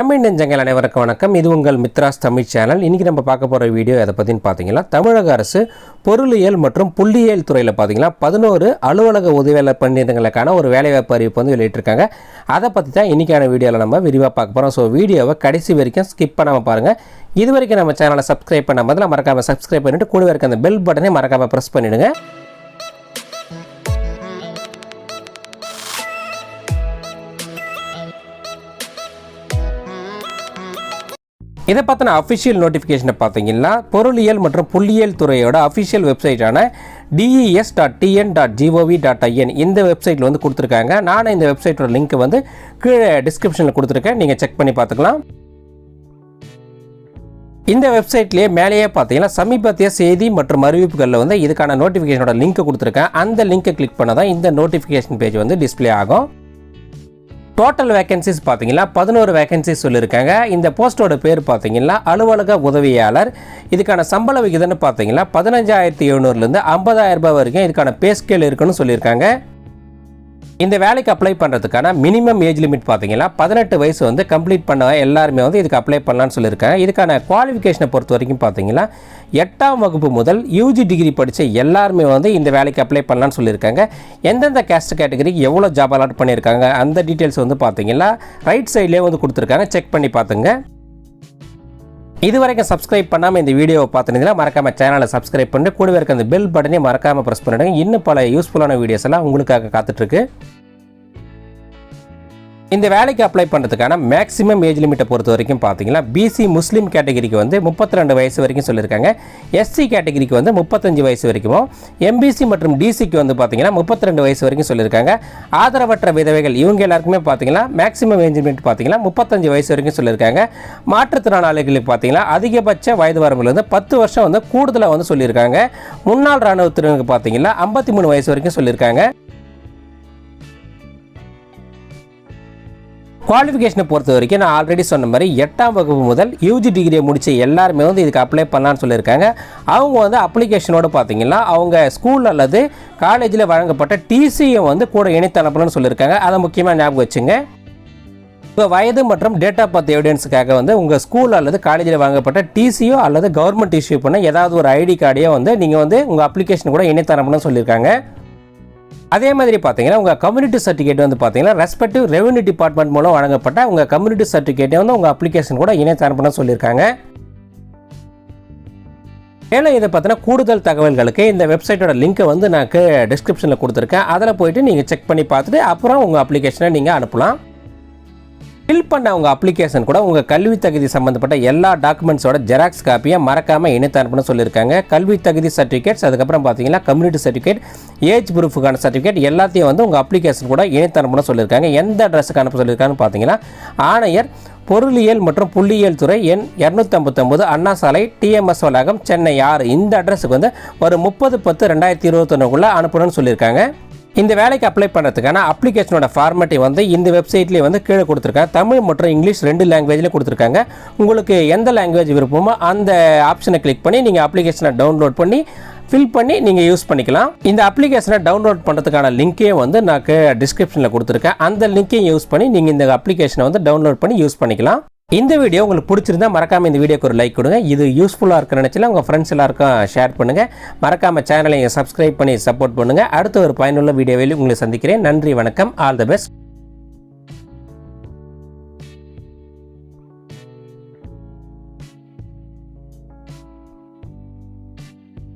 தமிழ் நெஞ்சங்கள் அனைவருக்கும் வணக்கம். இது உங்கள் மித்ராஸ் தமிழ் சேனல். இன்றைக்கி நம்ம பார்க்க போகிற வீடியோ எதை பற்றின்னு பார்த்தீங்கன்னா தமிழக அரசு பொருளியல் மற்றும் புள்ளியியல் துறையில் பார்த்தீங்கன்னா பதினோரு அலுவலக உதவியாளர் பணியிடங்களுக்கான ஒரு வேலைவாய்ப்பு அறிவிப்பு வந்து வெளியிட்டிருக்காங்க. அதை பற்றி தான் இன்றைக்கான வீடியோவில் நம்ம விரிவாக பார்க்க போகிறோம் ஸோ வீடியோவை கடைசி வரைக்கும் ஸ்கிப் பண்ணாமல் பாருங்கள் இது வரைக்கும் நம்ம சேனலை சப்ஸ்கிரைப் பண்ண முதல்ல மறக்காமல் சப்ஸ்கிரைப் பண்ணிவிட்டு கூட இருக்க அந்த பெல் பட்டனை மறக்காமல் ப்ரெஸ் பண்ணிவிடுங்க இதை பற்றின அஃபிஷியல் நோட்டிஃபிகேஷனை பார்த்தீங்கன்னா பொருளியல் மற்றும் புள்ளியியல் துறையோட official வெப்சைட்டான DES dot TN dot GOV dot IN இந்த வெப்சைட்டில் வந்து கொடுத்துருக்காங்க. நான் இந்த வெப்சைட்டோட லிங்க் வந்து கீழே டிஸ்கிரிப்ஷனில் கொடுத்துருக்கேன். நீங்கள் செக் பண்ணி பார்த்துக்கலாம். இந்த வெப்சைட்லேயே மேலேயே பார்த்தீங்கன்னா சமீபத்திய செய்தி மற்றும் அறிவிப்புகளில் வந்து இதுக்கான நோட்டிஃபிகேஷனோட லிங்க் கொடுத்துருக்கேன். அந்த லிங்கை கிளிக் பண்ண தான் இந்த நோட்டிஃபிகேஷன் பேஜ் வந்து டிஸ்ப்ளே ஆகும். டோட்டல் வேகன்சிஸ் பார்த்தீங்கன்னா பதினோரு வேகன்சிஸ் சொல்லியிருக்காங்க. இந்த போஸ்ட்டோட பேர் பார்த்தீங்கன்னா அலுவலக உதவியாளர். இதுக்கான சம்பள விகிதம்னு பார்த்தீங்கன்னா பதினஞ்சாயிரத்தி எழுநூறுலேருந்து ஐம்பதாயிரம் ரூபாய் வரைக்கும் இதுக்கான பே ஸ்கேல் இருக்குன்னு சொல்லியிருக்காங்க. இந்த வேலைக்கு அப்ளை பண்ணுறதுக்கான மினிமம் ஏஜ் லிமிட் பார்த்தீங்கன்னா பதினெட்டு வயசு வந்து கம்ப்ளீட் பண்ண எல்லாருமே வந்து இதுக்கு அப்ளை பண்ணலான்னு சொல்லியிருக்காங்க. இதுக்கான குவாலிஃபிகேஷனை பொறுத்த வரைக்கும் பார்த்தீங்கன்னா எட்டாம் வகுப்பு முதல் யூஜி டிகிரி படித்த எல்லாருமே வந்து இந்த வேலைக்கு அப்ளை பண்ணலாம்னு சொல்லியிருக்காங்க. எந்தெந்த கேஸ்ட் கேட்டகரிக்கு எவ்வளோ ஜாப் அலாட் பண்ணியிருக்காங்க அந்த டீட்டெயில்ஸ் வந்து பார்த்தீங்கன்னா ரைட் சைட்லேயே வந்து கொடுத்துருக்காங்க. செக் பண்ணி பார்த்துங்க. இது வரைக்கும் சப்ஸ்கிரைப் பண்ணாமல் இந்த வீடியோவை பார்த்துருந்தீங்கன்னா மறக்காம சேனலை சப்ஸ்கிரைப் பண்ணிட்டு கூடவே இருக்க அந்த பெல் பட்டனையும் மறக்காமல் ப்ரெஸ் பண்ணிடுங்க. இன்னும் பல யூஸ்ஃபுல்லான வீடியோஸ் எல்லாம் உங்களுக்காக காத்துட்ருக்கு இந்த வேலைக்கு அப்ளை பண்ணுறதுக்கான மேக்ஸிமம் ஏஜ் லிமிட்டை பொறுத்த வரைக்கும் பார்த்தீங்கன்னா பிசி முஸ்லீம் கேட்டகரிக்கு வந்து முப்பத்தி ரெண்டு வயசு வரைக்கும் சொல்லியிருக்காங்க. எஸ்சி கேட்டகரிக்கு வந்து முப்பத்தஞ்சு வயசு வரைக்கும் எம்பிசி மற்றும் டிசிக்கு வந்து பார்த்தீங்கன்னா முப்பத்தி ரெண்டு வயசு வரைக்கும் சொல்லியிருக்காங்க. ஆதரவற்ற விதவைகள் இவங்க எல்லாருக்குமே பார்த்தீங்கன்னா மேக்ஸிமம் ஏஜ் லிமிட் பார்த்தீங்கன்னா முப்பத்தஞ்சு வயசு வரைக்கும் சொல்லியிருக்காங்க. மாற்றுத்திறனாளிகளுக்கு பார்த்தீங்கன்னா அதிகபட்ச வயது வரம்புல வந்து பத்து வருஷம் வந்து கூடுதலாக வந்து சொல்லியிருக்காங்க. முன்னாள் இராணுவத்தினருக்கு பார்த்தீங்கன்னா ஐம்பத்தி மூணு வயசு வரைக்கும் சொல்லியிருக்காங்க. குவாலிஃபிகேஷனை பொறுத்த வரைக்கும் நான் ஆல்ரெடி சொன்ன மாதிரி எட்டாம் வகுப்பு முதல் யூஜி டிகிரியை முடித்த எல்லாருமே வந்து இதுக்கு அப்ளை பண்ணலான்னு சொல்லியிருக்காங்க. அவங்க வந்து அப்ளிகேஷனோடு பார்த்தீங்கன்னா அவங்க ஸ்கூல் அல்லது காலேஜில் வழங்கப்பட்ட டிசியை வந்து கூட இணைத்து அனுப்பணும்னு சொல்லியிருக்காங்க. அதை முக்கியமாக ஞாபகம் வச்சுங்க. இப்போ வயது மற்றும் டேட் ஆஃப் பர்த் எவிடன்ஸுக்காக வந்து உங்கள் ஸ்கூல் அல்லது காலேஜில் வாங்கப்பட்ட டிசியோ அல்லது கவர்மெண்ட் இஷ்யூ பண்ண ஏதாவது ஒரு ஐடி கார்டையோ வந்து நீங்கள் வந்து உங்கள் அப்ளிகேஷன் கூட இணைத்து அனுப்பணும்னு சொல்லியிருக்காங்க. அதே மாதிரி பார்த்தீங்கன்னா உங்கள் கம்யூனிட்டி சர்டிஃபிகேட் வந்து பார்த்தீங்கன்னா ரெஸ்பெக்டிவ் ரெவன்யூ டிபார்ட்மெண்ட் மூலம் வழங்கப்பட்ட உங்கள் கம்யூனிட்டி சர்டிஃபிகேட்டை வந்து உங்கள் அப்ளிகேஷன் கூட இணைத்து அனுப்பணும்னு சொல்லியிருக்காங்க. மேலும் இதை பற்றின கூடுதல் தகவல்களுக்கு இந்த வெப்சைட்டோட லிங்க்கை வந்து நான் டிஸ்கிரிப்ஷனில் கொடுத்துருக்கேன். அதில் போயிட்டு நீங்கள் செக் பண்ணி பார்த்துட்டு அப்புறம் உங்கள் அப்ளிகேஷனை நீங்கள் அனுப்பலாம். ஃபில் பண்ண உங்கள் அப்ளிகேஷன் கூட உங்கள் கல்வி தகுதி சம்மந்தப்பட்ட எல்லா டாக்குமெண்ட்ஸோட ஜெராக்ஸ் காப்பியை மறக்காமல் இணைத்து அனுப்பணும் சொல்லியிருக்காங்க. கல்வி தகுதி சர்டிஃபிகேட்ஸ் அதுக்கப்புறம் பார்த்தீங்கன்னா கம்யூனிட்டி சர்டிஃபிகேட் ஏஜ் ப்ரூஃபுக்கான சர்டிஃபிகேட் எல்லாத்தையும் வந்து உங்கள் அப்ளிகேஷன் கூட இணைத்து அனுப்பணும் சொல்லியிருக்காங்க. எந்த அட்ரஸுக்கு அனுப்ப சொல்லியிருக்காங்கன்னு பார்த்தீங்கன்னா ஆணையர் பொருளியல் மற்றும் புள்ளியியல் துறை எண் இரநூத்தம்பத்தொம்பது அண்ணா சாலை டிஎம்எஸ் வளாகம் சென்னை ஆறு. இந்த அட்ரஸுக்கு வந்து ஒரு முப்பது பத்து ரெண்டாயிரத்தி இருபத்தொன்னுக்குள்ளே அனுப்பணும்னு சொல்லியிருக்காங்க. இந்த வேலைக்கு அப்ளை பண்ணுறதுக்கான அப்ளிகேஷனோட ஃபார்மேட்டை வந்து இந்த வெப்சைட்லேயே வந்து கீழே கொடுத்துருக்காங்க. தமிழ் மற்றும் இங்கிலீஷ் ரெண்டு லாங்குவேஜில் கொடுத்துருக்காங்க. உங்களுக்கு எந்த லாங்குவேஜ் விருப்பமோ அந்த ஆப்ஷனை கிளிக் பண்ணி நீங்கள் அப்ளிகேஷனை டவுன்லோட் பண்ணி ஃபில் பண்ணி நீங்கள் யூஸ் பண்ணிக்கலாம். இந்த அப்ளிகேஷனை டவுன்லோட் பண்ணுறதுக்கான லிங்க்கே வந்து நான் டிஸ்கிரிப்ஷனில் கொடுத்துருக்கேன். அந்த லிங்க்கையும் யூஸ் பண்ணி நீங்கள் இந்த அப்ளிகேஷனை வந்து டவுன்லோட் பண்ணி யூஸ் பண்ணிக்கலாம். இந்த வீடியோ உங்களுக்கு பிடிச்சிருந்தா மறக்காமல் இந்த வீடியோக்கு ஒரு லைக் கொடுங்க. இது யூஸ்ஃபுல்லாக இருக்கிற நினச்சில உங்கள் ஃப்ரெண்ட்ஸ் எல்லாருக்கும் ஷேர் பண்ணுங்கள் மறக்காமல் சேனலை சப்ஸ்கிரைப் பண்ணி சப்போர்ட் பண்ணுங்கள் அடுத்த ஒரு பயனுள்ள வீடியோவில் உங்களை சந்திக்கிறேன். நன்றி வணக்கம். All the best